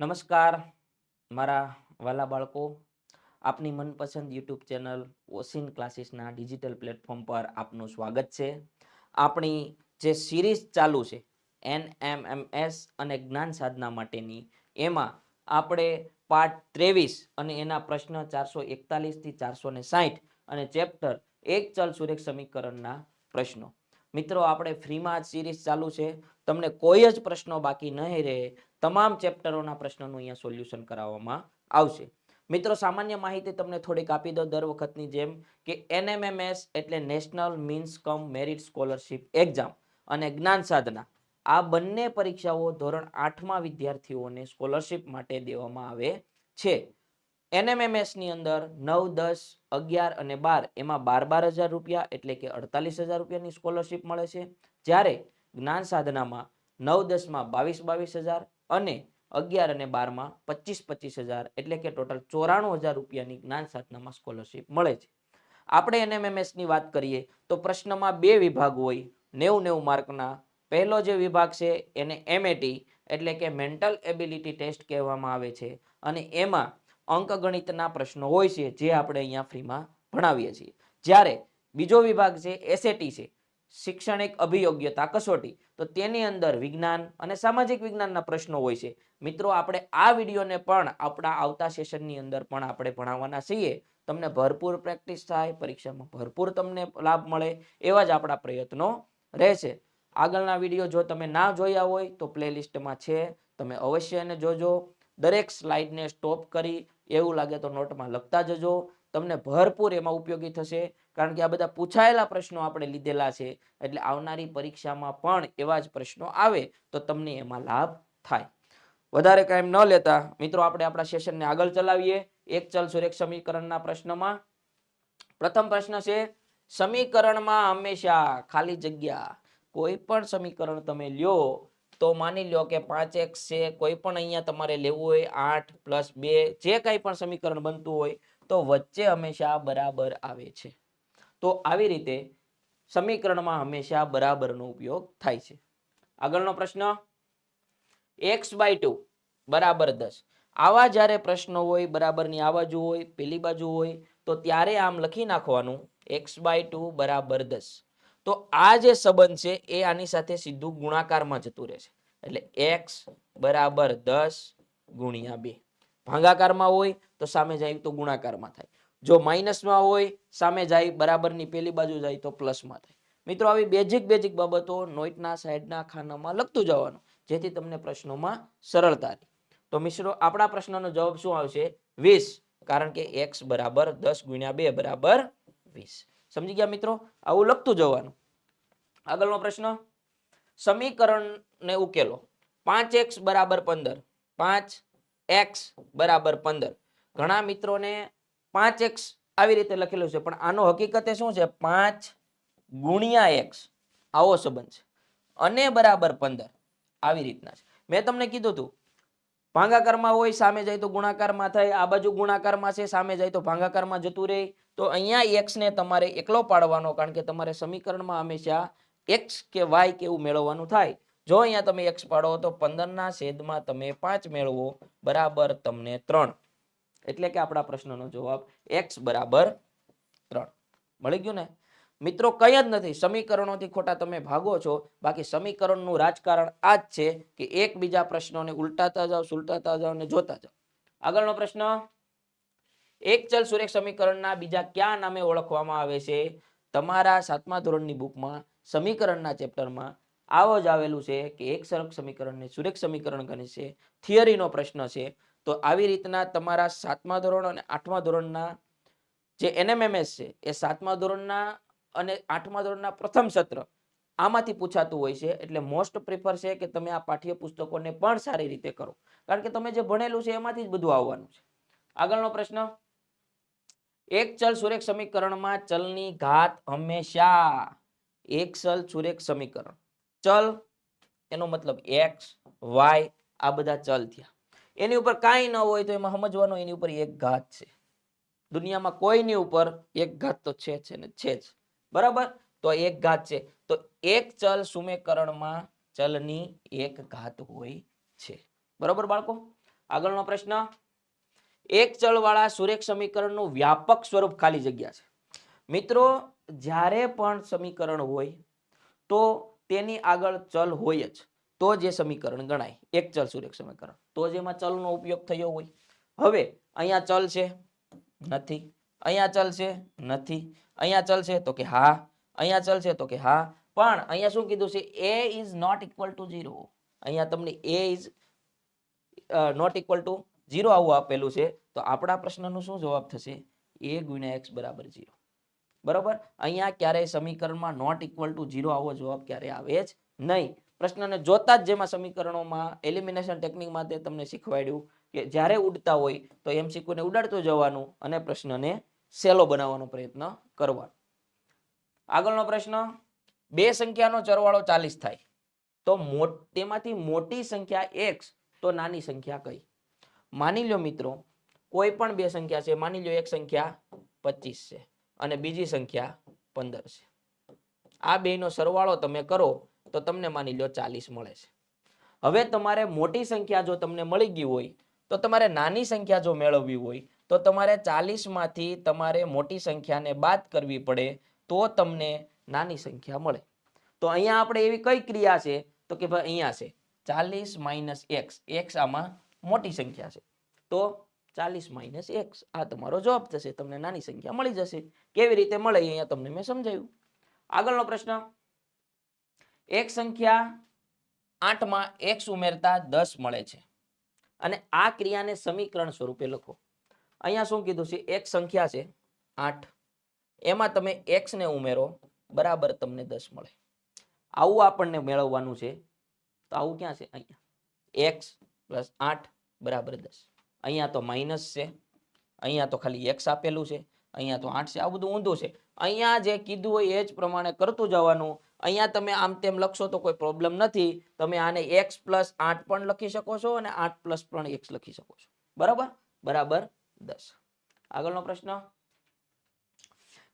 નમસ્કાર, મારા વાલા બાળકો. આપની મનપસંદ યુટ્યુબ ચેનલ ઓસિન ક્લાસીસના ડિજિટલ પ્લેટફોર્મ પર આપનું સ્વાગત છે. આપણી જે સિરીઝ ચાલુ છે એન એમ એમ એસ અને જ્ઞાન સાધના માટેની, એમાં આપણે પાઠ ત્રેવીસ અને એના પ્રશ્ન ચારસો એકતાલીસથી ચારસો ને સાહીઠ અને ચેપ્ટર એક ચલ સુરેખ સમીકરણના પ્રશ્નો. મિત્રો, આપણે ફ્રીમાં જ સિરીઝ ચાલુ છે. તમને કોઈ જ પ્રશ્નો બાકી નહીં રહે તમામ ચેપ્ટરોના પ્રશ્નોનું અહીંયા સોલ્યુશન કરાવવામાં આવશે. મિત્રો, સામાન્ય માહિતી તમને થોડીક આપી દો દર વખતની જેમ કે એનએમએમએસ એટલે national means cum merit scholarship exam અને જ્ઞાન સાધના. આ બંને પરીક્ષાઓ ધોરણ આઠમાં વિદ્યાર્થીઓને સ્કોલરશિપ માટે દેવામાં આવે છે. એનએમએમએસની અંદર નવ, દસ, અગિયાર અને બાર એમાં બાર બાર હજાર રૂપિયા એટલે કે અડતાલીસ હજાર રૂપિયાની સ્કોલરશિપ મળે છે. જ્યારે જ્ઞાન સાધનામાં નવ, દસમાં બાવીસ બાવીસ હજાર અને અગિયાર અને બારમાં પચીસ પચીસ હજાર એટલે કે ટોટલ ચોરાણું હજાર રૂપિયાની જ્ઞાન સાધનામાં સ્કોલરશીપ મળે છે. આપણે એનએમએમએસની વાત કરીએ તો પ્રશ્નમાં બે વિભાગ હોય, નેવું નેવું માર્કના. પહેલો જે વિભાગ છે એને એમએટી એટલે કે મેન્ટલ એબિલિટી ટેસ્ટ કહેવામાં આવે છે અને એમાં અંકગણિતના પ્રશ્નો હોય છે જે આપણે અહીંયા ફ્રીમાં ભણાવીએ છીએ. જ્યારે બીજો વિભાગ છે એસએટી છે શૈક્ષણિક અભિયોગ્યતા કસોટી. તો તેની અંદર વિજ્ઞાન અને સામાજિક વિજ્ઞાનના પ્રશ્નો હોય છે. મિત્રો, આપણે આ વિડીયોને પણ આપણા આવતા સેશનની અંદર પણ આપણે ભણાવવાના છીએ. તમને ભરપૂર પ્રેક્ટિસ થાય, પરીક્ષામાં ભરપૂર તમને લાભ મળે, એવા જ આપણા પ્રયત્નો રહેશે. આગળના વીડિયો જો તમે ના જોયા હોય, તો પ્લેલિસ્ટમાં છે. તમે અવશ્ય એને જોજો. દરેક સ્લાઇડને સ્ટોપ કરી, એવું લાગે તો નોટમાં લખતા જજો. તમને ભરપૂર એમાં ઉપયોગી થશે. કારણ કે આ બધા પૂછાયેલા પ્રશ્નો આપણે લીધેલા છે. એટલે આવનારી પરીક્ષામાં પણ એવા જ પ્રશ્નો આવે તો તમને એમાં લાભ થાય. વધારે કાંઈ ન લેતા. મિત્રો, આપણે આપણા સેશનને આગળ ચલાવીએ. એક ચલ સુરેખ સમીકરણના પ્રશ્નમાં. પ્રથમ પ્રશ્ન છે, સમીકરણમાં હંમેશા ખાલી જગ્યા. કોઈ પણ સમીકરણ તમે લ્યો, તો માની લ્યો કે પાંચ એક્સ છે. કોઈ પણ અહીંયા તમારે લેવું હોય, આઠ પ્લસ બે, જે કાંઈ પણ સમીકરણ બનતું હોય તો વચ્ચે હંમેશા બરાબર આવે છે. તો આવી રીતે સમીકરણમાં હંમેશા બરાબરનો ઉપયોગ થાય છે. આગળનો પ્રશ્ન. એક્સ બાય ટુ બરાબર દસ. આવા જ્યારે પ્રશ્નો હોય, બરાબરની આ બાજુ હોય, પેલી બાજુ હોય, તો ત્યારે આમ લખી નાખવાનું એક્સ બાય ટુ બરાબર દસ. તો આ જે સંબંધ છે, એ આની સાથે સીધું ગુણાકારમાં જતું રહેશે. એટલે એક્સ બરાબર દસ ગુણ્યા બે. ભાગાકારમાં હોય તો સામે જાય તો ગુણાકારમાં થાય. જો માઇનસમાં હોય, સામે જાય, બરાબરની પેલી બાજુ જાય તો પ્લસમાં થાય. મિત્રો, આવી બેઝિક બેઝિક બાબતો નોટના સાઈડના, ખાનામાં લખતું જવાનું, જેથી તમને પ્રશ્નોમાં સરળતા રહે. તો મિત્રો, આપણા પ્રશ્નનો જવાબ શું આવશે? વીસ, કારણ કે એક્સ બરાબર દસ ગુણ્યા બે બરાબર વીસ. સમજી ગયા મિત્રો? આવું લખતું જવાનું. આગળનો પ્રશ્ન, સમીકરણને ઉકેલો. પાંચ એક્સ બરાબર પંદર. પાંચ એક્સ બરાબર પંદર. ઘણા મિત્રોને પાંચ એક્સ આવી રીતે લખેલું છે, પણ આનો હકીકતે શું છે? પાંચ ગુણ્યા એક્સ આવો સંબંધ છે. અને બરાબર પંદર આવી રીતના છે. મેં તમને કીધું હતું, ભાંગાકારમાં હોય, સામે જાય તો ગુણાકારમાં થાય, આ બાજુ ગુણાકારમાં છે, સામે જાય તો ભાંગાકારમાં જતું રહે. તો અહીંયા એક્સને તમારે એકલો પાડવાનો, કારણ કે તમારે સમીકરણમાં હંમેશા એક્સ કે વાય કે એવું મેળવવાનું થાય. જો અહીંયા તમે એક્સ પાડો તો પંદરના છેદમાં તમે પાંચ મેળવો, બરાબર તમને ત્રણ. એટલે કે આપણા પ્રશ્નનો જવાબ એક્સ બરાબર ત્રણ. મળી ગયું ને? મિત્રો, કંઈ જ નથી. સમીકરણોથી ખોટા તમે ભાગો છો. બાકી સમીકરણનું રાજકારણ આ જ છે કે એકબીજા પ્રશ્નોને ઉલટાતા જાઓ, સુલટાતા જાઓ ને જોતા જાઓ. આગળનો પ્રશ્ન. એક ચલ સુરેખ સમીકરણના બીજા ક્યાં નામે ઓળખવામાં આવે છે? તમારા સાતમા ધોરણની બુકમાં સમીકરણના ચેપ્ટરમાં આવો જ આવેલું છે કે એક સરક સમીકરણને સુરેખ સમીકરણ ગણે છે. થિયરીનો પ્રશ્ન છે. તો આવી રીતના તમારા સાતમા ધોરણ અને આઠમા ધોરણના જે એનએમએમએસ છે, એ સાતમા ધોરણના અને આઠમા ધોરણના પ્રથમ સત્ર આમાંથી પૂછાતું હોય છે. એટલે મોસ્ટ પ્રિફર છે કે તમે આ પાઠ્ય પુસ્તકોને પણ સારી રીતે કરો. કારણ કે તમે જે ભણેલું છે એમાંથી જ બધું આવવાનું છે. આગળનો પ્રશ્ન. એક ચલ સુરેખ સમીકરણમાં ચલની ઘાત હંમેશા. એક ચલ સુરેખ સમીકરણ. ચલ, એનો મતલબ એક્સ વાય આ બધા ચલ થયા. એની ઉપર કાંઈ ન હોય તો એમાં સમજવાનો એની ઉપર એક ઘાત છે. દુનિયામાં કોઈની ઉપર એક ઘાત તો છે છે ને છે જ. બરાબર? તો એક ઘાત છે. તો એક ચલ સુમેકરણમાં ચલની એક ઘાત હોય છે. બરાબર બાળકો? આગળનો પ્રશ્ન. એક ચલવાળા સુરેખ સમીકરણનું વ્યાપક સ્વરૂપ ખાલી જગ્યા છે. મિત્રો, જ્યારે પણ સમીકરણ હોય, તો તેની આગળ ચલ હોય જ. તો જે સમીકરણ ગણાય. એક ચલ સુરેખ સમીકરણ? તો જ એમાં ચલનો ઉપયોગ થયો હોય. હવે અહીંયા ચલ છે? નથી. અહીંયા ચલ છે? નથી. અહીંયા ચલ છે? તો કે હા. અહીંયા ચલ છે? તો કે હા. પણ અહીંયા શું કીધું છે? A is not equal to zero અહીંયા તમને A is not equal to zero આવું આપેલું છે. તો આપણા પ્રશ્નનો શું જવાબ થશે? એ ગુણ્યા એક્સ બરાબર ઝીરો બરોબર? અહીંયા ક્યારેય સમીકરણમાં નોટ ઇક્વલ ટુ ઝીરો આવો જવાબ ક્યારે આવે જ નહીં. પ્રશ્નને જોતા જ જેમાં સમીકરણોમાં એલિમિનેશન ટેકનિક માટે તમને શીખવાડ્યું કે જ્યારે ઉડતા હોય તો એમસીક્યુને ઉડાડતું જવાનું અને પ્રશ્નને સહેલો બનાવવાનો પ્રયત્ન કરવાનો. આગળનો પ્રશ્ન, બે સંખ્યાનો ચરવાળો ચાલીસ થાય. તો તેમાંથી મોટી સંખ્યા એક્સ તો નાની સંખ્યા કઈ? માની લો મિત્રો, કોઈ પણ બે સંખ્યા છે, માની લો એક સંખ્યા પચીસ છે. અને બીજી સંખ્યા પંદર છે. આ બેનો સરવાળો તમે કરો તો તમને માની લો ચાલીસ મળે છે. હવે તમારે મોટી સંખ્યા જો તમને મળી ગઈ હોય, તો તમારે નાની સંખ્યા જો મેળવવી હોય, તો તમારે ચાલીસમાંથી તમારે મોટી સંખ્યાને બાદ કરવી પડે તો તમને નાની સંખ્યા મળે. તો અહીંયા આપણે એવી કઈ ક્રિયા છે? તો કે ભાઈ અહીંયા છે. ચાલીસ માઇનસ એક્સ. એક્સ આમાં મોટી સંખ્યા છે. તો ચાલીસ માઇનસ એક્સ આ તમારો જવાબ થશે, તમને નાની સંખ્યા મળી જશે. કેવી રીતે મળે અહીંયા તમને મેં સમજાયું આગળનો પ્રશ્ન. એક સંખ્યા આઠમાં એક્સ ઉમેરતા દસ મળે છે. અને આ ક્રિયાને સમીકરણ સ્વરૂપે લખો. અહીંયા શું કીધું છે? એક સંખ્યા છે આઠ. એમાં તમે એક્સને ઉમેરો, બરાબર તમને દસ મળે. આવું આપણને મેળવવાનું છે. તો આવું ક્યાં છે? અહીંયા. એક્સ પ્લસ આઠ બરાબર દસ. અહીંયા તો માઇનસ છે, અહીંયા તો ખાલી એક્સ આપેલું છે, અહીંયા તો આઠ છે, આ બધું ઊંધું છે. અહીંયા જે કીધું હોય એ જ પ્રમાણે કરતું જવાનું. અહીંયા તમે આમ તેમ લખશો તો કોઈ પ્રોબ્લેમ નથી. તમે આને એક્સ પ્લસ આઠ પણ લખી શકો છો અને આઠ પ્લસ પણ એક્સ લખી શકો છો. બરાબર? બરાબર? દસ. આગળનો પ્રશ્ન.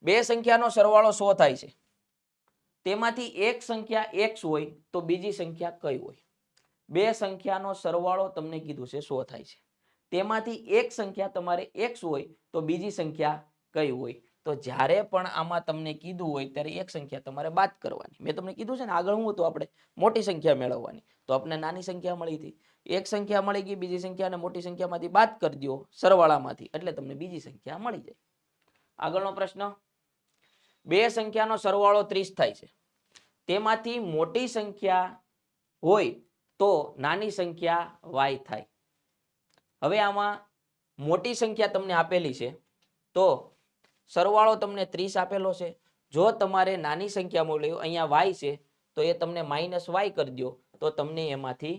બે સંખ્યાનો સરવાળો સો થાય છે. તેમાંથી એક સંખ્યા એક્સ હોય તો બીજી સંખ્યા કઈ હોય? બે સંખ્યાનો સરવાળો તમને કીધું છે સો થાય છે. તેમાંથી એક સંખ્યા તમારે એક્સ હોય તો બીજી સંખ્યા કઈ હોય? તો જ્યારે પણ આમાં તમને કીધું હોય ત્યારે એક સંખ્યા તમારે બાદ કરવાની. મેં તમને કીધું છે ને, આગળ હું હતું આપણે? મોટી સંખ્યા મેળવવાની. તો આપણે નાની સંખ્યા મળી હતી. એક સંખ્યા મળી ગઈ, બીજી સંખ્યાને મોટી સંખ્યામાંથી બાદ કરી દો સરવાળામાંથી. એટલે તમને બીજી સંખ્યા મળી જાય. આગળનો પ્રશ્ન. બે સંખ્યાનો સરવાળો ત્રીસ થાય છે. તેમાંથી મોટી સંખ્યા હોય તો નાની સંખ્યા વાય થાય. હવે આમાં મોટી સંખ્યા તમને આપેલી છે, તો સરવાળો તમને ત્રીસ આપેલો છે. જો તમારે નાની સંખ્યા મળી અહીંયા વાય છે, તો એ તમને માઇનસ વાય કરી દો તો તમને એમાંથી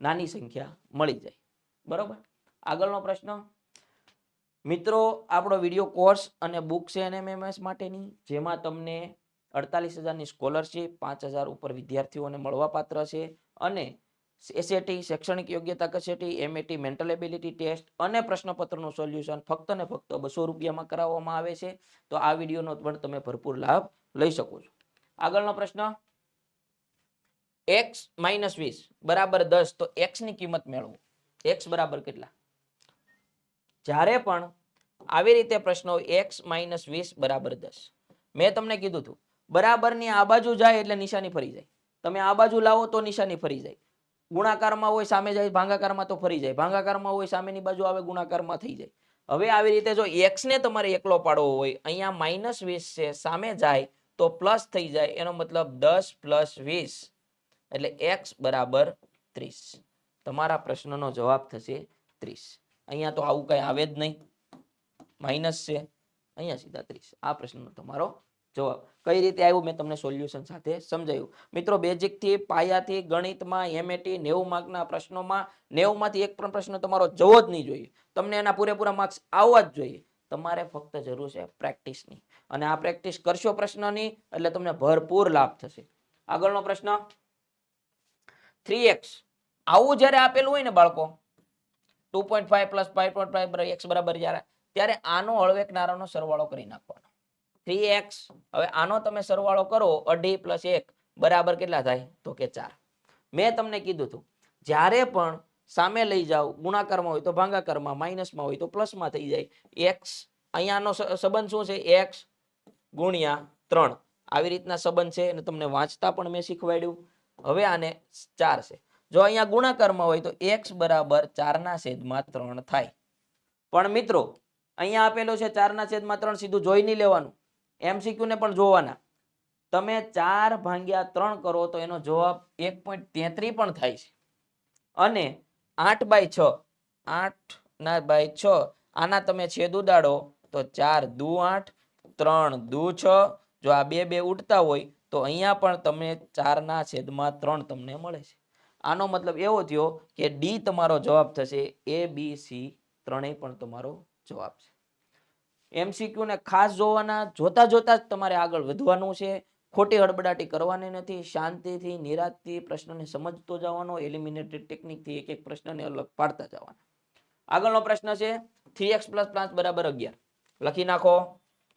નાની સંખ્યા મળી જાય. બરાબર? આગળનો પ્રશ્ન. મિત્રો, આપણો વીડિયો કોર્સ અને બુક છે એનએમએમએસ માટેની, જેમાં તમને અડતાલીસ હજારની સ્કોલરશીપ પાંચ હજાર ઉપર વિદ્યાર્થીઓને મળવાપાત્ર છે અને એસએટી શૈક્ષણિક યોગ્યતા કસેટી એમએટી મેન્ટલ એબિલિટી ટેસ્ટ અને પ્રશ્નપત્રનું સોલ્યુશન ફક્ત ને ફક્ત બસો રૂપિયામાં કરાવવામાં આવે છે. તો આ વિડીયોનો પણ તમે ભરપૂર લાભ લઈ શકો છો. આગળનો પ્રશ્ન. એક્સ માઇનસ વીસ બરાબર દસ, તો એક્સની કિંમત મેળવો. એક્સ બરાબર કેટલા? જ્યારે પણ આવી રીતે પ્રશ્નો એક્સ માઇનસ વીસ બરાબર દસ. મેં તમને કીધું હતું, બરાબરની આ બાજુ જાય એટલે નિશાની ફરી જાય. તમે આ બાજુ લાવો તો નિશાની ફરી જાય. ગુણાકારમાં હોય, સામે જાય, ભાંગાકારમાં તો ફરી જાય. ભાંગાકારમાં હોય, સામેની બાજુ આવે, ગુણાકારમાં થઈ જાય. હવે આવી રીતે જો એક્સ ને તમારે એકલો પાડવો હોય, અહીંયા માઇનસ વીસ છે, સામે જાય તો પ્લસ થઈ જાય. એનો મતલબ દસ પ્લસ વીસ. એટલે એક્સ બરાબર ત્રીસ. તમારા પ્રશ્નનો જવાબ થશે ત્રીસ. અહીંયા તો આવું કઈ આવે જ નહીં. માઇનસ છે. અહીંયા સીધા ત્રીસ. આ પ્રશ્નનો તમારો જવાબ કઈ રીતે આવ્યું મેં તમને સોલ્યુશન સાથે સમજાયું. મિત્રો બેઝિકથી પાયાથી, ગણિતમાં એમએટી નેવું માર્કના પ્રશ્નોમાં નેવું માંથી એક પણ પ્રશ્ન તમારો જવો જ નહીં જોઈએ. તમને એના પૂરેપૂરા માર્ક્સ આવવા જ જોઈએ. તમારે ફક્ત જરૂર છે પ્રેક્ટિસની અને આ પ્રેક્ટિસ કરશો પ્રશ્નની, એટલે તમને ભરપૂર લાભ થશે. આગળનો પ્રશ્ન. થ્રી એક્સ આવું જ્યારે આપેલું હોય ને બાળકો two point five plus five point five X બરાબર જ્યારે, ત્યારે આનો હળવેકનારાનો સરવાળો કરી નાખવાનો. Three X. હવે આનો તમે સરવાળો કરો, અઢી પ્લસ એક બરાબર કેટલા થાય? તો કે ચાર. મેં તમને કીધું હતું, જ્યારે પણ સામે લઈ જાઓ, ગુણાકારમાં હોય તો ભાગાકારમાં, માઇનસમાં હોય તો પ્લસમાં થઈ જાય. એક્સ, અહીંયાનો સંબંધ શું છે? એક્સ ગુણ્યા ત્રણ. આવી રીતના સંબંધ છે અને તમને વાંચતા પણ મેં શીખવાડ્યું. હવે આને ચાર છે. જો અહીંયા ગુણાકારમાં હોય તો એક્સ બરાબર ચારના છેદમાં ત્રણ થાય. પણ મિત્રો, અહીંયા આપેલો છે ચારના છેદમાં ત્રણ, સીધું જોઈ નહીં લેવાનું. એમસીક્યુ ને પણ જોવાના. તમે ચાર ભાંગ્યા ત્રણ કરો તો એનો જવાબ એક પોઈન્ટ તેત્રી પણ થાય છે. અને આઠ બાય છ, આઠ ના બાય છ, આના તમે છેદ ઉડાડો તો ચાર દુ આઠ, ત્રણ દુ છ. જો આ બે બે ઉડતા હોય તો અહીંયા પણ તમે ચારના છેદમાં ત્રણ તમને મળે છે. આનો મતલબ એવો થયો કે ડી તમારો જવાબ થશે એ બી સી ત્રણેય પણ તમારો જવાબ છે. એમસીક્યુ ને ખાસ જોવાના, જોતા જોતા જ તમારે આગળ વધવાનું છે. ખોટી હડબડાટી કરવાની નથી, શાંતિથી, નિરાતથી પ્રશ્નને સમજતો જવાનો એલિમિનેટેડ ટેકનિકથી એક એક પ્રશ્નને અલગ પાડતા જવાના. આગળનો પ્રશ્ન છે થ્રી એક્સ પ્લસ પાંચ બરાબર અગિયાર. લખી નાખો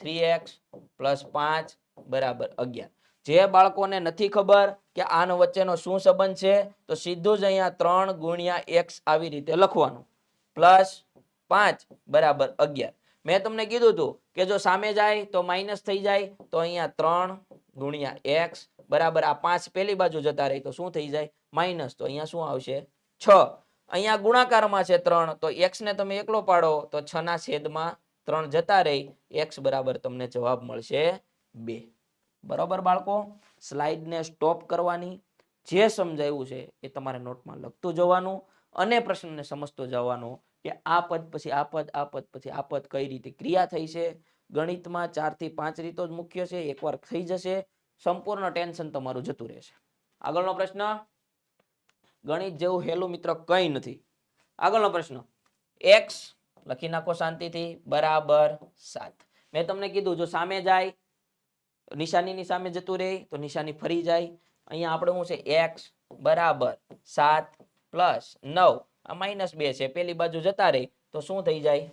થ્રી એક્સ પ્લસ પાંચ બરાબર અગિયાર. જે બાળકોને નથી ખબર કે આનો વચ્ચેનો શું સંબંધ છે, તો સીધું જ અહીંયા ત્રણ ગુણ્યા એક્સ આવી રીતે લખવાનું. પ્લસ પાંચ બરાબર અગિયાર. મેં તમને કીધું હતું કે જો સામે જાય તો માઇનસ થઈ જાય, તો અહીંયા ત્રણ ગુણ્યા એક્સ બરાબર આ પાંચ પેલી બાજુ જતા રહી, તો શું થઈ જાય? માઇનસ તો અહીંયા શું આવશે? છ. અહીંયા ગુણાકારમાં છે ત્રણ, તો એક્સ ને તમે એકલો પાડો, તો છ ના છેદમાં ત્રણ જતા રહી એક્સ બરાબર તમને જવાબ મળશે બે. બરાબર બાળકો? સ્લાઇડને સ્ટોપ કરવાની જે સમજાયું છે એ તમારે નોટમાં લખતું જવાનું અને પ્રશ્નને સમજતો જવાનો કે આ પદ પછી આ પદ આ પદ પછી આ પદ કઈ રીતે ક્રિયા થઈ છે? ગણિતમાં ચારથી પાંચ રીતો જ મુખ્ય છે, એકવાર થઈ જશે, સંપૂર્ણ ટેન્શન તમારું જતું રહેશે. આગળનો પ્રશ્ન? ગણિત જેવું હેલું મિત્ર કંઈ નથી. આગળનો પ્રશ્ન? એક્સ, લખી નાખો શાંતિથી, બરાબર સાત. મેં તમને કીધું, જો સામે જાય, નિશાનીની સામે જતું રહે, તો નિશાની ફરી જાય. અહીંયા આપણે શું છે? એક્સ, બરાબર સાત પ્લસ નવ. આ માઇનસ બે છે. પેલી બાજુ જતા રહે, તો શું થઈ જાય?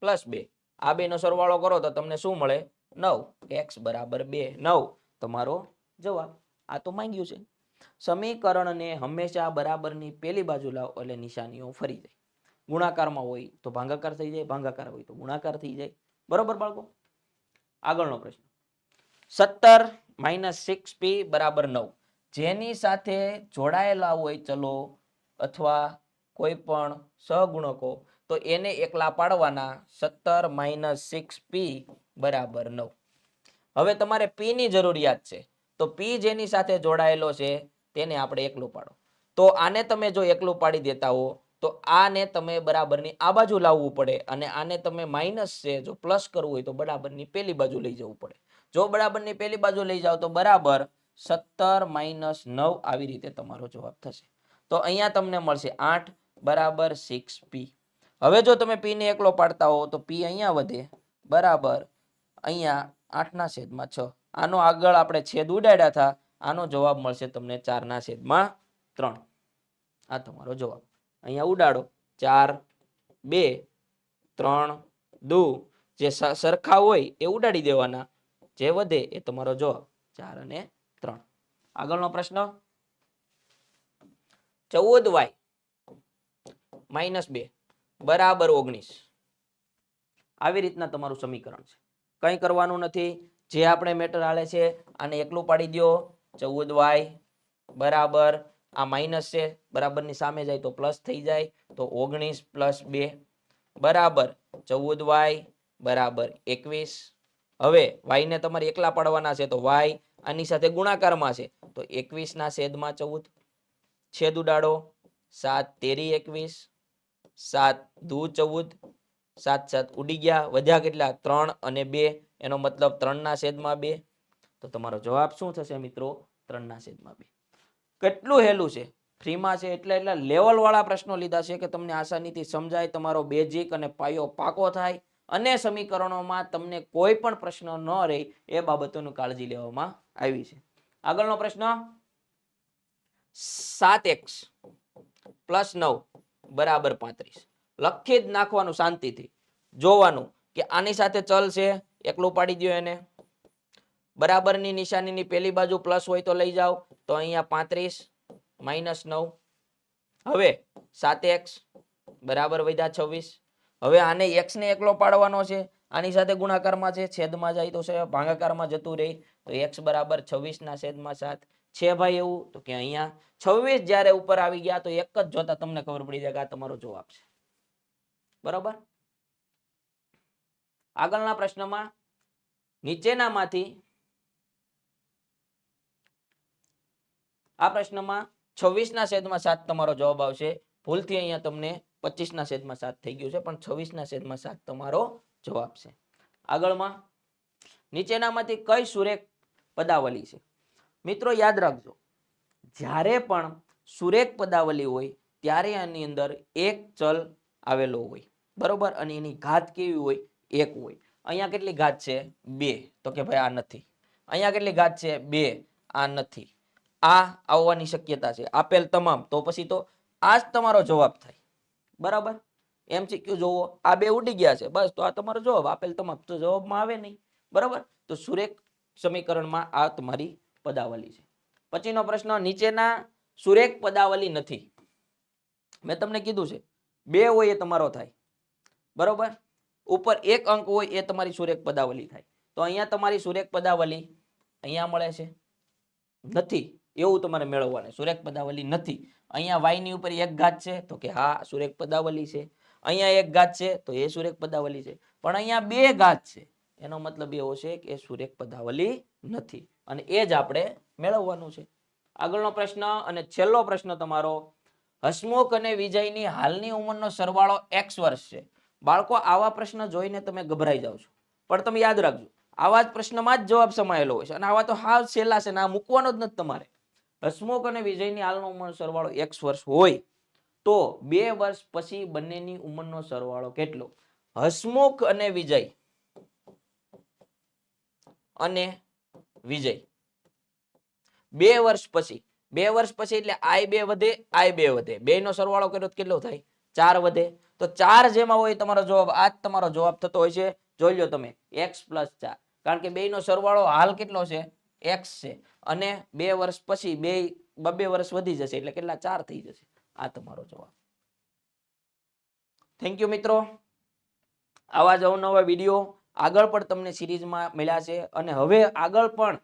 પ્લસ બે. આ બે નો સરવાળો કરો તો તમને શું મળે? નવ. એક્સ બરાબર બે. નવ. તમારો જવાબ આ તો માંગ્યું છે. સમીકરણને હંમેશા બરાબરની પેલી બાજુ લાવો એટલે નિશાનીઓ ફરી જાય. ગુણાકારમાં હોય તો ભાંગાકાર થઈ જાય, ભાંગાકાર હોય તો ગુણાકાર થઈ જાય. બરોબર બાળકો? આગળનો પ્રશ્ન. સત્તર માઇનસ સિક્સ પી બરાબર નવ. જેની સાથે જોડાયેલા હોય ચલો અથવા કોઈ પણ સહગુણકો, તો એને એકલા પાડવાના સત્તર માઇનસ સિક્સ પી બરાબર નવ. હવે તમારે પીની જરૂરિયાત છે. તો પી જેની સાથે જોડાયેલો છે, તેને આપણે એકલું પાડો. તો આને તમે જો એકલું પાડી દેતા હો, તો આને તમે બરાબરની આ બાજુ લાવવું પડે અને આને તમે માઇનસ છે, જો પ્લસ કરવું હોય તો બરાબરની પેલી બાજુ લઈ જવું પડે. જો બરાબરની પેલી બાજુ લઈ જાઓ તો બરાબર સત્તર માઇનસ નવ આવી રીતે તમારો જવાબ થશે. તો અહીંયા તમને મળશે આઠ બરાબર સિક્સ પી. હવે જો તમે પી ને એકલો પાડતા હો તો પી અહીંયા વધે બરાબર અહીંયા આઠના છેદમાં છ. આનો આગળ આપણે છેદ ઉડાડ્યા હતા, આનો જવાબ મળશે તમને ચારના છેદમાં ત્રણ. આ તમારો જવાબ. અહીંયા ઉડાડો. ચાર, બે, ત્રણ, દુ. જે સરખા હોય એ ઉડાડી દેવાના. જે વધે એ તમારો જવાબ ચાર અને ત્રણ. આગળનો પ્રશ્ન. ચૌદ વાય માઇનસ બે બરાબર ઓગણીસ. આવી રીતના તમારું સમીકરણ છે. કંઈ કરવાનું નથી. જે આપણે મેટર આલે છે આને એકલું પાડી દ્યો. ચૌદ વાય બરાબર આ માઇનસ છે. બરાબરની સામે જાય તો પ્લસ થઈ જાય તો ઓગણીસ પ્લસ બે. બરાબર ચૌદ વાય બરાબર એકવીસ. હવે વાય ને તમારે એકલા પાડવાના છે તો વાય આની સાથે ગુણાકારમાં છે. તો એકવીસ ના છેદમાં ચૌદ, છેદ ઉડાડો, સાત તેરી એકવીસ, સાત દુ ચૌદ, સાત સાત ઉડી ગયા, વધ્યા કેટલા? ત્રણ અને બે, એનો મતલબ ત્રણના છેદમાં બે. તો તમારો જવાબ શું થશે મિત્રો? ત્રણના છેદમાં બે. કેટલું હેલું છે? ફ્રીમાં છે એટલે એટલે લેવલ વાળા પ્રશ્નો લીધા છે કે તમને આસાનીથી સમજાય, તમારો બેઝિક અને પાયો પાકો થાય. અને સમીકરણોમાં તમને કોઈ પણ પ્રશ્ન ન રહે એ બાબતોનું કાળજી લેવામાં આવી છે. આગળનો પ્રશ્ન સાત એક્સ પ્લસ નવ બરાબર પાંત્રીસ. લખી જ નાખવાનું શાંતિથી. જોવાનું કે આની સાથે ચલ છે, એકલું પાડી દ્યો એને. બરાબરની નિશાનીની પેલી બાજુ પ્લસ હોય તો લઈ જાઓ, તો અહીંયા પાંત્રીસ માઇનસ નવ. હવે સાત એક્સ બરાબર વધ્યા છવ્વીસ. હવે આને એક્સને એકલો પાડવાનો છે, આની સાથે ગુણાકારમાં છે, છેદમાં જાય તો છે ભાગાકારમાં જતું રહે, તો એક્સ બરાબર છવ્વીસના છેદમાં સાત. છે ભાઈ એવું? તો કે અહીંયા છવ્વીસ જ્યારે ઉપર આવી ગયા તો એક જ જોતા તમને ખબર પડી જાય કે આ તમારો જવાબ છે. બરાબર? આગળના પ્રશ્નમાં નીચેનામાંથી આ પ્રશ્નમાં છવ્વીસ ના છેદમાં સાત તમારો જવાબ આવશે. ભૂલથી અહીંયા તમને પચીસ ના છેદમાં સાત થઈ ગયું છે, પણ છવ્વીસ ના છેદમાં સાત તમારો જવાબ છે. આગળમાં નીચેનામાંથી કઈ સુરેખ પદાવલી છે? મિત્રો, યાદ રાખજો, જ્યારે પણ સુરેખ પદાવલી હોય, ત્યારે આની અંદર એક ચલ આવેલો હોય. બરોબર? અને એની ઘાત કેવી હોય? એક હોય. અહીંયા કેટલી ઘાત છે? બે. તો કે ભાઈ આ નથી. અહીંયા કેટલી ઘાત છે? બે. આ નથી. આ આવવાની શક્યતા છે. આપેલ તમામ. તો પછી તો આ જ તમારો જવાબ થાય. બરાબર? એમસીક્યુ જોવો, આ બે ઉડી ગયા છે. બસ, તો આ તમારો જવાબ. આપેલ તમામ તો જવાબમાં આવે નહીં. બરાબર? તો સુરેખ સમીકરણમાં આ તમારી પદાવલી છે. પછીનો પ્રશ્ન, નીચેના સુરેખ પદાવલી નથી. મેં તમને કીધું છે. બે હોય એ તમારો થાય. બરોબર? ઉપર એક અંક હોય એ તમારી સુરેખ પદાવલી થાય. તો અહીંયા તમારી સુરેખ પદાવલી અહીંયા મળે છે. નથી. એવું તમારે મેળવવાનું. સુરેખ પદાવલી નથી. અહીંયા વાયની ઉપર એક ઘાત છે, તો કે હા, સુરેખ પદાવલી છે. અહીંયા એક ઘાત છે, તો એ સુરેખ પદાવલી છે. પણ અહીંયા બે ઘાત છે. એનો મતલબ એવો છે કે એ સુરેખ પદાવલી નથી. અને એ જ આપણે મેળવવાનું છે. આગળનો પ્રશ્ન અને છેલ્લો પ્રશ્ન તમારો. હસમુખ અને વિજયની હાલની ઉંમરનો સરવાળો એક્સ વર્ષ છે. બાળકો, આવા પ્રશ્ન જોઈને તમે ગભરાઈ જાઓ છો. પણ તમે યાદ રાખજો, આવા જ પ્રશ્નમાં જ જવાબ સમાયેલો હોય છે. અને આવા તો હાવ છેલ્લા છે ને, આ મૂકવાનો જ નથી તમારે. હસમુખ અને વિજયની હાલનો ઉંમર સરવાળો એક્સ વર્ષ હોય, તો બે વર્ષ પછી બંનેની ઉંમરનો સરવાળો કેટલો? હસમુખ અને વિજય. અને વિજય. બે વર્ષ પછી. બે વર્ષ પછી એટલે આઈ બે વધે, આઈ બે વધે. બે નો સરવાળો કર્યો કેટલો થાય? ચાર વધે. તો ચાર જેમાં હોય તમારો જવાબ, આ જ તમારો જવાબ થતો હોય છે. જોઈ લો તમે એક્સ પ્લસ ચાર. કારણ કે બે નો સરવાળો હાલ કેટલો છે? એક્સ છે. અને બે વર્ષ પછી બે બબે વર્ષ વધી જશે, એટલે કેટલા? ચાર થઈ જશે. આ તમારો જવાબ. થેન્ક યુ મિત્રો. આવા જ અવનવા વીડિયો આગળ પણ તમને સિરીઝમાં મળ્યા છે. અને હવે આગળ પણ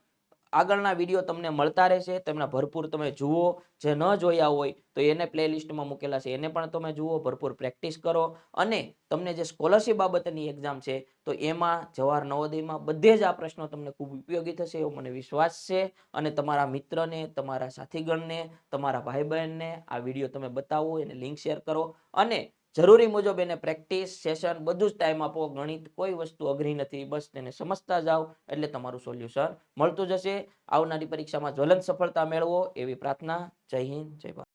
આગળના વીડિયો તમને મળતા રહેશે. તેમના ભરપૂર તમે જુઓ. જે ન જોયા હોય તો એને પ્લેલિસ્ટમાં મૂકેલા છે. એને પણ તમે જુઓ, ભરપૂર પ્રેક્ટિસ કરો. અને તમને જે સ્કોલરશિપ બાબતની એક્ઝામ છે, તો એમાં જવાહર નવોદયમાં બધે જ આ પ્રશ્નો તમને ખૂબ ઉપયોગી થશે એવો મને વિશ્વાસ છે. અને તમારા મિત્રને, તમારા સાથીગણને, તમારા ભાઈ બહેનને આ વીડિયો તમે બતાવો, એને લિંક શેર કરો. અને જરૂરી મુજબ એને પ્રેક્ટિસ સેશન બધું જ ટાઈમ આપો. ગણિત કોઈ વસ્તુ અઘરી નથી. બસ તેને સમજતા જાઓ એટલે તમારું સોલ્યુશન મળતું જશે. આવનારી પરીક્ષામાં જ્વલંત સફળતા મેળવો. એવી પ્રાર્થના. જય હિન્દ. જય ભારત.